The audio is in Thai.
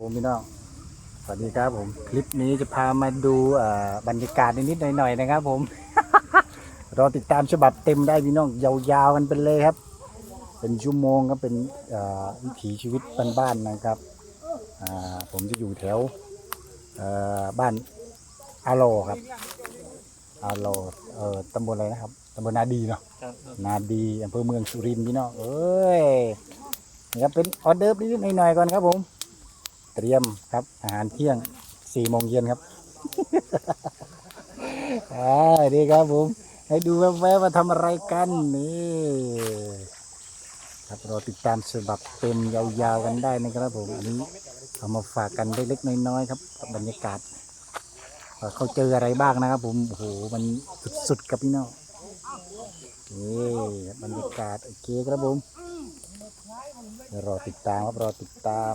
ผมพี่น้อง สวัสดีครับผม คลิปนี้จะพามาดูเอ่อบรรยากาศนิดๆหน่อยๆนะครับ ผม รอติดตามฉบับเต็มได้พี่น้อง ยาวๆกันไปเลยครับ เป็นชั่วโมงก็เป็นเอ่อวิถีชีวิตบ้านๆนะครับอ่าผมจะอยู่แถวเอ่อบ้านอาโลครับอาโลเอ่อตำบลอะไรนะครับตำบลนาดีเนาะครับนาดีอำเภอเมืองสุรินทร์พี่น้องเอ้ยนี่ครับเป็นออเดิร์ฟนิดๆหน่อยๆก่อนครับผม เตรียมครับ อาหารเที่ยงสี่โมงเย็นครับอดีครับผม ให้ดูแวบๆว่าทำอะไรกันนี่ครับเราติดตามฉบับเต็มยาวๆกันได้นะครับผมอันนี้เอามาฝากกันเล็กๆน้อยๆครับบรรยากาศเขาเจออะไรบ้างนะครับผมโอ้โหมันสุดๆกับพี่น้องนี่บรรยากาศโอเคครับผมรอติดตามครับรอติดตาม